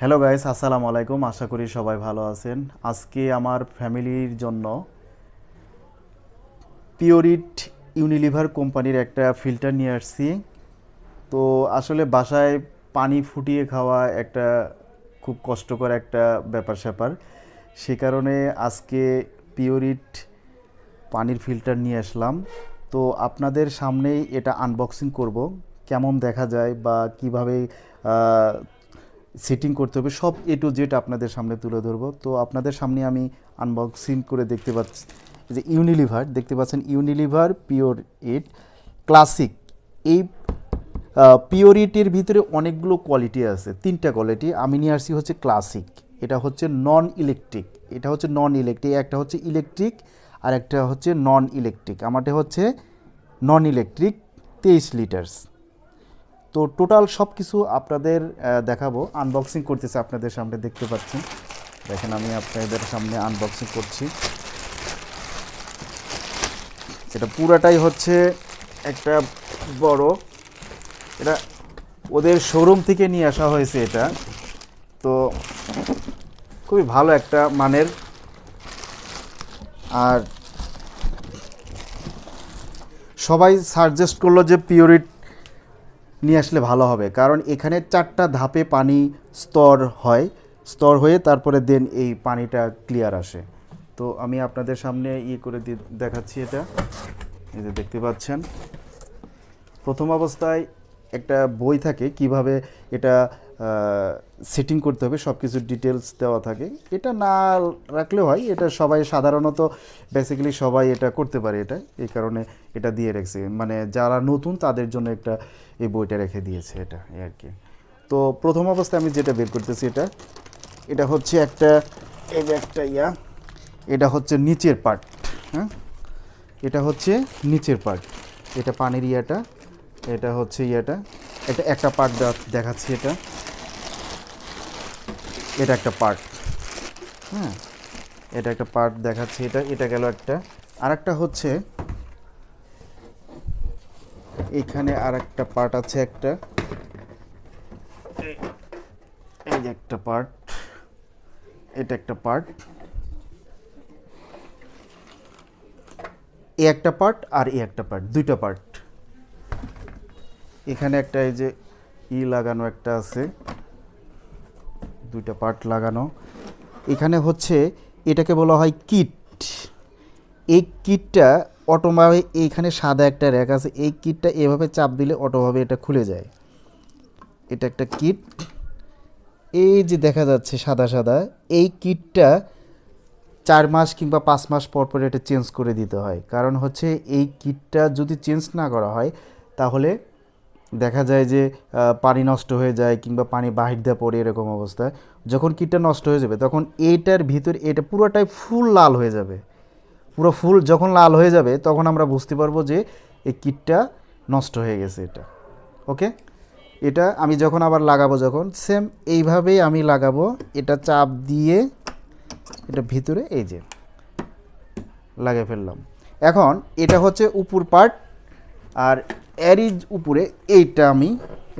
Hello guys আসসালামু আলাইকুম। আশা করি সবাই ভালো আছেন। আজকে আমার ফ্যামিলির জন্য পিওরিট ইউনিলিভার কোম্পানির একটা ফিল্টার নিয়ে আসছি। তো আসলে বাসায় পানি ফুটিয়ে খাওয়া একটা খুব কষ্টকর একটা ব্যাপার স্যাপার। সে কারণে আজকে পিওরিট পানির ফিল্টার নিয়ে আসলাম। তো আপনাদের সামনেই এটা আনবক্সিং করব। কেমন দেখা যায় বা কীভাবে সেটিং করতে হবে। সব এ টু জেড আপনাদের সামনে তুলে ধরবো। তো আপনাদের সামনে আমি আনবক্সিং করে দেখতে পাচ্ছি যে ইউনিলিভার দেখতে পাচ্ছেন ইউনিলিভার পিওর ইট ক্লাসিক এই পিওরিটির ভিতরে অনেকগুলো কোয়ালিটি আছে, তিনটা কোয়ালিটি আমি নিয়ে আসছি হচ্ছে ক্লাসিক এটা হচ্ছে নন ইলেকট্রিক এটা হচ্ছে নন ইলেকট্রিক একটা হচ্ছে ইলেকট্রিক আর একটা হচ্ছে নন ইলেকট্রিক আমারটা হচ্ছে নন ইলেকট্রিক তেইশ লিটার্স তো টোটাল সব কিছু আপনাদের দেখাবো। আনবক্সিং করতেছে আপনাদের সামনে, দেখতে পাচ্ছেন। দেখেন, আমি আপনাদের সামনে আনবক্সিং করছি। এটা পুরাটাই হচ্ছে একটা বড়, এটা ওদের শোরুম থেকে নিয়ে আসা হয়েছে এটা। তো খুবই ভালো একটা মানের। আর সবাই সাজেস্ট করল যে পিওরিট নিয়ে আসলে ভালো হবে। কারণ এখানে চারটা ধাপে পানি স্তর হয়। স্তর হয়ে তারপরে দেন এই পানিটা ক্লিয়ার আসে। তো আমি আপনাদের সামনে ইয়ে করে দেখাচ্ছি এটা। এই যে দেখতে পাচ্ছেন। প্রথম অবস্থায় একটা বই থাকে, কীভাবে এটা সেটিং করতে হবে সব কিছু ডিটেলস দেওয়া থাকে। এটা না রাখলেও হয়, এটা সবাই সাধারণত বেসিক্যালি সবাই এটা করতে পারে এটা, এই কারণে এটা দিয়ে রেখেছে। মানে যারা নতুন, তাদের জন্য একটা এই বইটা রেখে দিয়েছে এটা আর কি। তো প্রথম অবস্থায় আমি যেটা বের করতেছি এটা এটা হচ্ছে একটা, এই একটা ইয়া, এটা হচ্ছে নিচের পার্ট হ্যাঁ? এটা হচ্ছে নিচের পার্ট এটা পানির ইয়াটা এটা হচ্ছে ইয়াটা। এটা একটা পার্ট দেখাচ্ছি এটা। এটা একটা পার্ট। হ্যাঁ এটা একটা পার্ট দেখাচ্ছি। এটা এটা গেল একটা। আর একটা হচ্ছে, এখানে আর একটা পার্ট আছে একটা। এই- এই যে একটা পার্ট। এটা একটা পার্ট। এ একটা পার্ট আর এ একটা পার্ট। দুইটা পার্ট। এখানে একটা এই যে ই লাগানো একটা আছে, দুইটা পার্ট লাগানো। এখানে হচ্ছে এটাকে বলা হয় কিট। এই কিটটা অটোভাবে এইখানে সাদা একটা র্যাক আছে, এই কিটটা এভাবে চাপ দিলে অটোভাবে এটা খুলে যায়। এটা একটা কিট। এই যে দেখা যাচ্ছে সাদা সাদা, এই কিটটা চার মাস কিংবা পাঁচ মাস পর পর এটা চেঞ্জ করে দিতে হয়। কারণ হচ্ছে এই কিটটা যদি চেঞ্জ না করা হয়, তাহলে দেখা যায় যে পানি নষ্ট হয়ে যায় কিংবা পানি বাহির দিয়ে পড়ে এরকম অবস্থায়, যখন কিটটা নষ্ট হয়ে যাবে তখন এইটার ভিতর, এটা পুরোটাই ফুল লাল হয়ে যাবে। পুরো ফুল যখন লাল হয়ে যাবে তখন আমরা বুঝতে পারব যে, এই কিটটা নষ্ট হয়ে গেছে এটা। ওকে? এটা আমি যখন আবার লাগাবো যখন সেম এইভাবেই আমি লাগাবো, এটা চাপ দিয়ে, এটা ভিতরে এই যে, লাগিয়ে ফেললাম। এখন এটা হচ্ছে উপর পার্ট আর এরই উপরে এইটা আমি,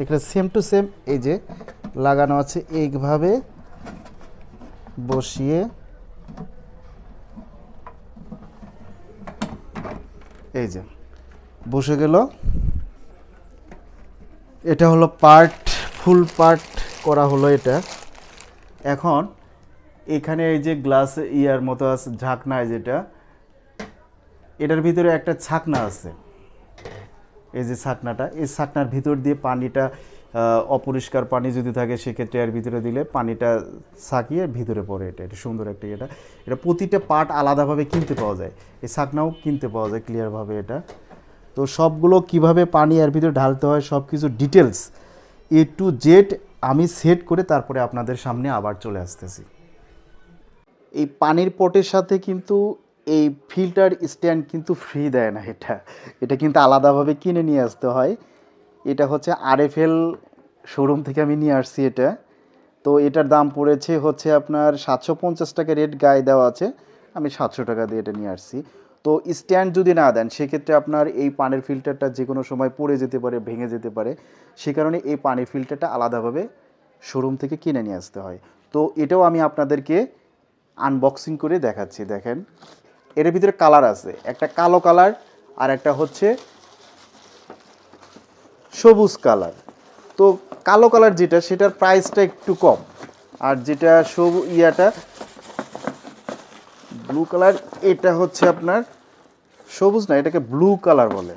এখানে সেম টু সেম এই যে লাগানো আছে, এইভাবে বসিয়ে এই যে বসে গেল। এটা হলো পার্ট ফুল পার্ট করা হলো এটা। এখন এখানে এই যে গ্লাস ইয়ার মতো আছে, ঝাঁকনা যেটা, এটার ভিতরে একটা ছাকনা আছে। এই যে ছাকনাটা, এই ছাকনার ভিতর দিয়ে পানিটা অপরিষ্কার পানি যদি থাকে সেক্ষেত্রে এর ভিতরে দিলে পানিটা ছাকিয়ে ভিতরে পড়ে এটা। এটা সুন্দর একটা এটা। এটা প্রতিটা পার্ট আলাদাভাবে কিনতে পাওয়া যায়। এই ছাকনাও কিনতে পাওয়া যায় ক্লিয়ারভাবে এটা। তো সবগুলো কীভাবে পানি এর ভিতরে ঢালতে হয় সব কিছু ডিটেলস এ টু জেড আমি সেট করে তারপরে আপনাদের সামনে আবার চলে আসতেছি। এই পানির পটের সাথে কিন্তু এই ফিল্টার স্ট্যান্ড কিন্তু ফ্রি দেয় না এটা। এটা কিন্তু আলাদাভাবে কিনে নিয়ে আসতে হয়। এটা হচ্ছে আরএফএল শোরুম থেকে আমি নিয়ে আসছি এটা। তো এটার দাম পড়েছে হচ্ছে আপনার সাতশো পঞ্চাশ টাকা রেট গায়ে দেওয়া আছে। আমি সাতশো টাকা দিয়ে এটা নিয়ে আসছি। তো স্ট্যান্ড যদি না দেন, সেক্ষেত্রে আপনার এই পানির ফিল্টারটা যে কোনো সময় পড়ে যেতে পারে, ভেঙে যেতে পারে। সে কারণে এই পানির ফিল্টারটা আলাদাভাবে শোরুম থেকে কিনে নিয়ে আসতে হয়। তো এটাও আমি আপনাদেরকে আনবক্সিং করে দেখাচ্ছি, দেখেন। এর ভিতরে কালার আছে। একটা কালো কালার আর একটা হচ্ছে সবুজ কালার। তো কালো কালার যেটা, সেটার প্রাইসটা একটু কম। আর যেটা সবু, ইয়াটা ব্লু কালার, এটা হচ্ছে আপনার সবুজ না, এটাকে ব্লু কালার বলে।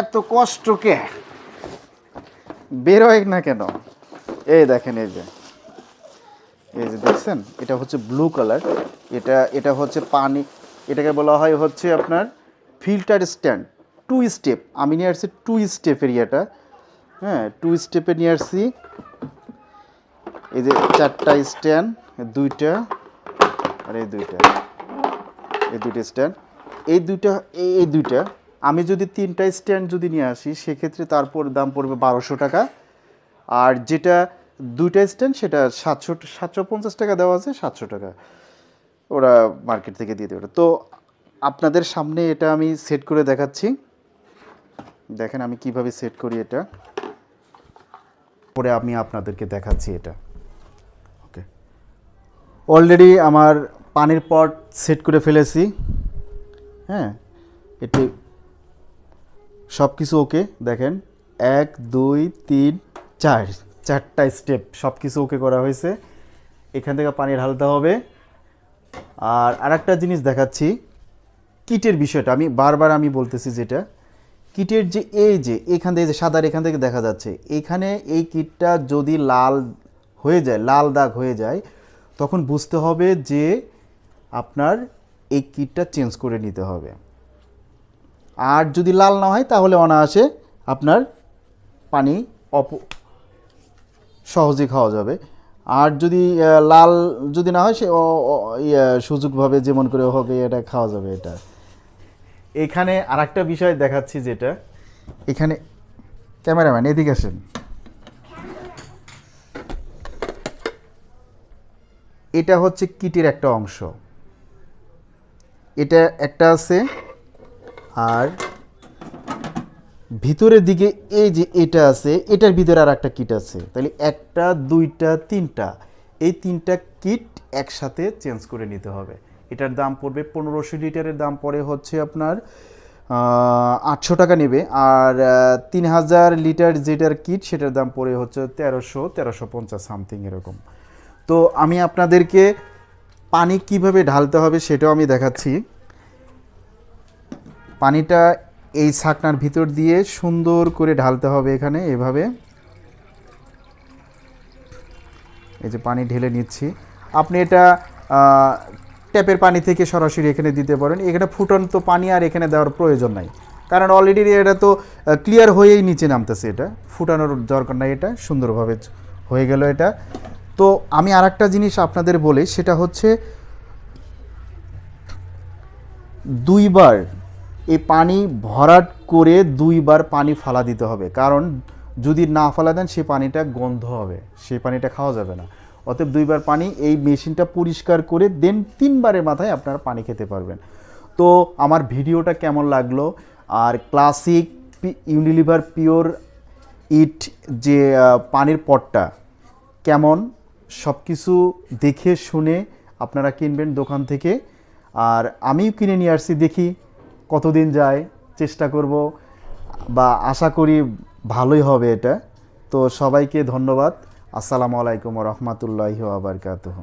এত কষ্টকে বেরোয় না কেন? এই দেখেন, এই যে। এই যে দেখছেন, এটা হচ্ছে ব্লু কালার এটা এটা হচ্ছে পানি, এটাকে বলা হয় হচ্ছে আপনার ফিল্টার স্ট্যান্ড টু স্টেপ আমি নিয়ে আসছি টু স্টেপ এরিয়াটা হ্যাঁ টু স্টেপে নিয়ে আসছি, এই যে চারটা স্ট্যান্ড দুইটা, আর এই দুইটা এই দুইটা স্ট্যান্ড এই দুইটা, এই এই দুইটা, আমি যদি তিনটা স্ট্যান্ড যদি নিয়ে আসি, সেক্ষেত্রে তারপর দাম পড়বে বারোশো টাকা, আর যেটা দুইটা স্ট্যান্ড, সেটা সাতশো সাতশো পঞ্চাশ টাকা দেওয়া আছে, সাতশো টাকা ওরা মার্কেট থেকে দিয়ে দেবে। তো আপনাদের সামনে এটা আমি সেট করে দেখাচ্ছি। দেখেন আমি কীভাবে সেট করি এটা। পরে আমি আপনাদেরকে দেখাচ্ছি এটা। ওকে। অলরেডি আমার পানির পট সেট করে ফেলেছি। হ্যাঁ এটি সব কিছু ওকে। দেখেন, এক, দুই, তিন, চার। চারটা স্টেপ সব কিছু ওকে করা হয়েছে। এখান থেকে পানি ঢালতে হবে। আর আরেকটা জিনিস দেখাচ্ছি, কিটের বিষয়টা। আমি বারবার আমি বলতেছি যেটা, কিটের যে এই যে, এখান থেকে যে সাদার এখান থেকে দেখা যাচ্ছে, এখানে এই কিটটা যদি লাল হয়ে যায়, লাল দাগ হয়ে যায়, তখন বুঝতে হবে যে আপনার এই কিটটা চেঞ্জ করে নিতে হবে। আর যদি লাল না হয়, তাহলে অনায়াসে আপনার পানি অপ সহজে খাওয়া যাবে। আর যদি লাল যদি না হয় সে ইয়া, সুযোগভাবে যেমন করে হবে এটা খাওয়া যাবে এটা। এখানে আরেকটা বিষয় দেখাচ্ছি যেটা। এখানে ক্যামেরাম্যান এদিকে আসেন। এটা হচ্ছে কিটের একটা অংশ। এটা একটা আছে আর ভিতরের দিকে এই যে এটা আছে, এটার ভিতরে আর একটা কিট আছে। তাহলে একটা, দুইটা, তিনটা, এই তিনটা কিট একসাথে চেঞ্জ করে নিতে হবে। এটার দাম পড়বে পনেরোশো লিটারের, দাম পড়ে হচ্ছে আপনার আটশো টাকা নেবে। আর তিন হাজার লিটার যেটার কিট, সেটার দাম পড়ে হচ্ছে তেরোশো তেরোশো পঞ্চাশ সামথিং এরকম। তো আমি আপনাদেরকে পানি কীভাবে ঢালতে হবে সেটাও আমি দেখাচ্ছি। পানিটা এই ছাকনার ভিতর দিয়ে সুন্দর করে ঢালতে হবে এখানে, এভাবে। এই যে পানি ঢেলে নিচ্ছি। আপনি এটা ট্যাপের পানি থেকে সরাসরি এখানে দিতে পারেন। এখানে ফুটন্ত পানি আর এখানে দেওয়ার প্রয়োজন নাই। কারণ অলরেডি এটা তো ক্লিয়ার হয়েই নিচে নামতেছে এটা। ফুটানোর দরকার নাই এটা, সুন্দরভাবে হয়ে গেল এটা। তো আমি আর জিনিস আপনাদের বলি, সেটা হচ্ছে দুইবার এই পানি ভরাট করে দুইবার পানি ফালা দিতে হবে। কারণ যদি না ফালা দেন সেই পানিটা গন্ধ হবে সেই পানিটা খাওয়া যাবে না। অতএব দুইবার পানি এই মেশিনটা পরিষ্কার করে দেন, তিনবারের মাথায় আপনারা পানি খেতে পারবেন। তো আমার ভিডিওটা কেমন লাগল? আর ক্লাসিক ইউনিলিভার পিওর ইট যে পানির পটটা কেমন? সব কিছু দেখে শুনে আপনারা কিনবেন দোকান থেকে। আর আমিও কিনে নিয়ে আসছি, দেখি কতদিন যায়, চেষ্টা করব, বা আশা করি ভালোই হবে এটা। তো সবাইকে ধন্যবাদ। আসসালামু আলাইকুম রহমতুল্লাহ আবরকাতহ